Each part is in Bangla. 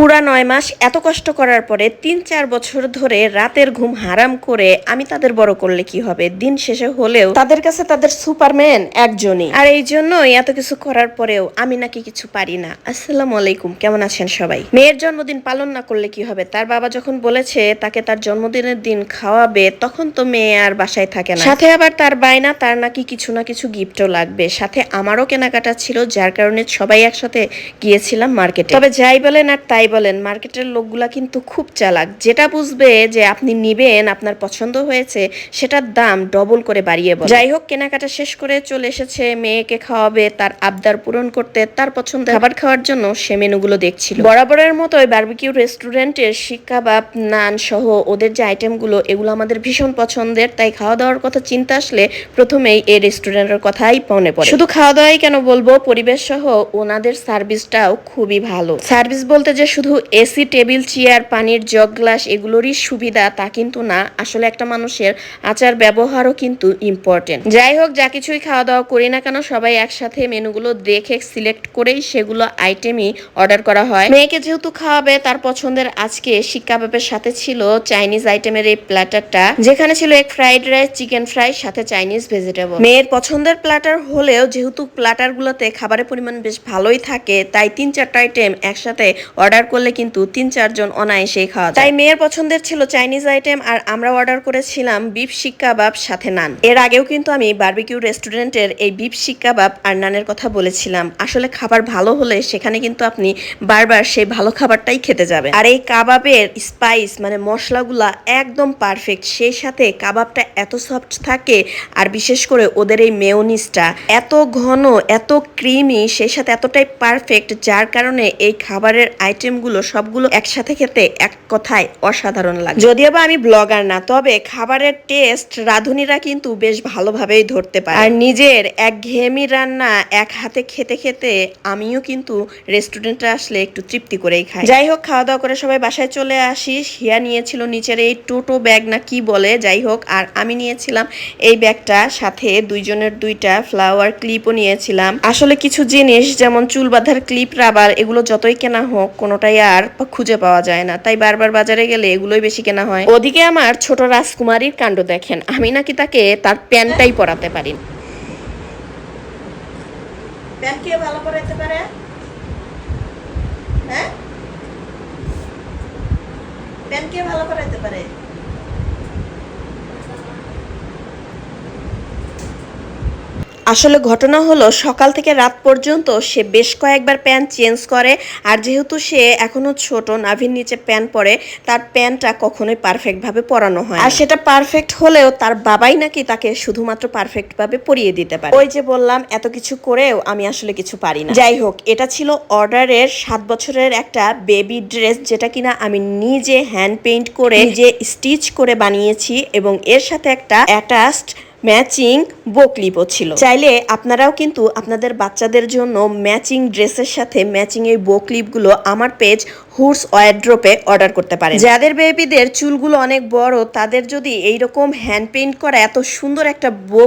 পুরা নয় মাস এত কষ্ট করার পরে তিন চার বছর ধরে রাতের ঘুম হারাম করে আমি তাদের বড় করলে কি হবে? দিন শেষে হলেও তাদের কাছে তাদের সুপারম্যান একজনই। আর এই জন্যই এত কিছু করার পরেও আমি নাকি কিছু পারি না। আসসালামু আলাইকুম, কেমন আছেন সবাই? মেয়ের জন্মদিন পালন না করলে কি হবে? তার বাবা যখন বলেছে তাকে তার জন্মদিনের দিন খাওয়াবে, তখন তো মেয়ে আর বাসায় থাকে না। সাথে আবার তার বায়না, তার নাকি কিছু না কিছু গিফটও লাগবে। সাথে আমারও কেনাকাটা ছিল, যার কারণে সবাই একসাথে গিয়েছিলাম মার্কেটে। তবে যাই বলেন আর তাই বলেন, মার্কেটের লোকগুলা কিন্তু খুব চালাক। যেটা বুঝবে যে আপনি নিবেন, আপনার পছন্দ হয়েছে, সেটার দাম ডবল করে বাড়িয়ে বলে যাই হোক, কেনাকাটা শেষ করে চলে এসেছে, মেয়েকে খাওয়াবে, তার আবদার পূরণ করতে, তার পছন্দের খাবার খাওয়ার জন্য সে মেনুগুলো দেখছিল। বরাবরের মতোই বার্বিকিউ রেস্টুরেন্টের শিক্ষা বা নান সহ ওদের যে আইটেমগুলো এগুলো আমাদের ভীষণ পছন্দের। তাই খাওয়া দাওয়ার কথা চিন্তা আসলে প্রথমেই এই রেস্টুরেন্টের কথাই মনে পড়ে। শুধু খাওয়া দাওয়াই কেন বলব? পরিবেশ সহ ওনাদের সার্ভিসটাও খুবই ভালো। সার্ভিস বলতে যে শুধু এসি টেবিল, চেয়ার, পানির জগ, গ্লাস এগুলোরই সুবিধা, তা কিন্তু না। আসলে একটা মানুষের আচার ব্যবহারও কিন্তু ইম্পর্টেন্ট যাই হোক, যা কিছুই খাওয়া দাওয়া করি না কেন, সবাই একসাথে মেনুগুলো দেখে সিলেক্ট করেই সেগুলো আইটেমই অর্ডার করা হয়। মেয়েকে যেহেতু খাওয়াবে, তার পছন্দের আজকে শিক্ষা কাবাবের সাথে ছিল চাইনিজ আইটেমের এই প্ল্যাটারটা যেখানে ছিল এক ফ্রাইড রাইস চিকেন ফ্রাই সাথে চাইনিজ ভেজিটেবল মেয়ের পছন্দের প্ল্যাটার হলেও যেহেতু প্ল্যাটার গুলোতে খাবারের পরিমাণ বেশ ভালোই থাকে, তাই তিন চারটা আইটেম একসাথে অর্ডার করলে কিন্তু তিন চারজন অনায়াসেই খাওয়া তাই মেয়ের পছন্দের ছিল চাইনিজ আইটেম আর আমরা অর্ডার করেছিলাম বিফ শিক কাবাব, সাথে নান। এর আগেও কিন্তু আমি বারবিকিউ রেস্টুরেন্টের এই বিফ শিক কাবাব আর নানের কথা বলেছিলাম। আসলে খাবার ভালো হলে সেখানে কিন্তু আপনি বারবার সেই ভালো খাবারটাই খেতে যাবেন। আর এই কাবাবের স্পাইস মানে মশলাগুলা একদম পারফেক্ট সেই সাথে কাবাবটা এত সফট থাকে আর বিশেষ করে ওদের এই মেয়োনিজটা এত ঘন, এত ক্রিমি সেই সাথে এতটাই পারফেক্ট যার কারণে এই খাবারের আইটেমগুলো সবগুলো একসাথে খেতে এক কথায় অসাধারণ লাগে। যদিও বা আমি ব্লগার না, তবে খাবারের টেস্ট রাঁধুনিরা কিন্তু বেশ ভালোভাবেই ধরতে পারে। আর নিজের এক ঘেয়েমি রান্না এক হাতে খেতে খেতে আমিও কিন্তু রেস্টুরেন্টে আসলে একটু তৃপ্তি করেই খাই। যাই হোক খাওয়া দাওয়া করে সবাই বাসায় চলে আসি। হিয়া নিয়েছিল নিচের এই টোটো ব্যাগ না কি বলে, যাই হোক, আর আমি নিয়েছিলাম এই ব্যাগটা। সাথে দুইজনের দুইটা ফ্লাওয়ার ক্লিপও নিয়েছিলাম। আসলে কিছু জিনিস, যেমন চুল বাঁধার ক্লিপ, রাবার, এগুলো যতই কেনা হোক কোনোটাই আর খুঁজে পাওয়া যায় না। তাই বারবার বাজারে গেলে এগুলোই বেশি কেনা হয়। ওদিকে আমার ছোট রাজকুমারীর কাণ্ড দেখেন। আমি নাকি তাকে তার প্যান্টটাই পরাতে পারি প্যান্ট কে ভালো পরাতে পারে? হ্যাঁ? প্যান্ট কে ভালো পরাতে পারে? আসলে ঘটনা হলো সকাল থেকে রাত পর্যন্ত সে বেশ কয়েকবার প্যান্ট চেঞ্জ করে আর যেহেতু সে এখনও ছোট নাভির নিচে প্যান্ট পরে তার প্যান্টটা কখনোই পারফেক্টভাবে পরানো হয় আর সেটা পারফেক্ট হলেও তার বাবাই নাকি তাকে শুধুমাত্র পারফেক্টভাবে পরিয়ে দিতে পারে। ওই যে বললাম এত কিছু করেও আমি আসলে কিছু পারি না। যাই হোক এটা ছিল অর্ডারের সাত বছরের একটা বেবি ড্রেস যেটা কিনা আমি নিজে হ্যান্ড পেইন্ট করে নিজে স্টিচ করে বানিয়েছি এবং এর সাথে একটা অ্যাটাচড ম্যাচিং বোকলিপও ছিল। চাইলে আপনারাও কিন্তু আপনাদের বাচ্চাদের জন্য ম্যাচিং ড্রেসের সাথে ম্যাচিং এই বোকলিপগুলো আমার পেজ হুডস ওয়ারড্রপে অর্ডার করতে পারেন। যাদের বেবিদের চুলগুলো অনেক বড়, তাদের যদি এইরকম হ্যান্ড পেইন্ট করা এত সুন্দর একটা বো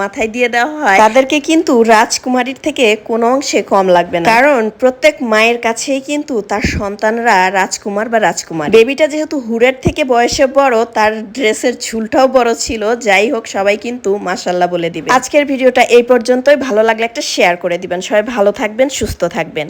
মাথায় দিয়ে দেওয়া হয়, তাদেরকে কিন্তু রাজকুমারীর থেকে কোনো অংশে কম লাগবে না। কারণ প্রত্যেক মায়ের কাছেই কিন্তু তার সন্তানরা রাজকুমার বা রাজকুমার। বেবিটা যেহেতু হুডের থেকে বয়সে বড়, তার ড্রেসের ঝুলটাও বড় ছিল, যাই হোক সবাই কিন্তু মাসাল্লাহ বলে দিবে আজকের ভিডিওটা এই পর্যন্তই। ভালো লাগলে একটা শেয়ার করে দিবেন। সবাই ভালো থাকবেন, সুস্থ থাকবেন।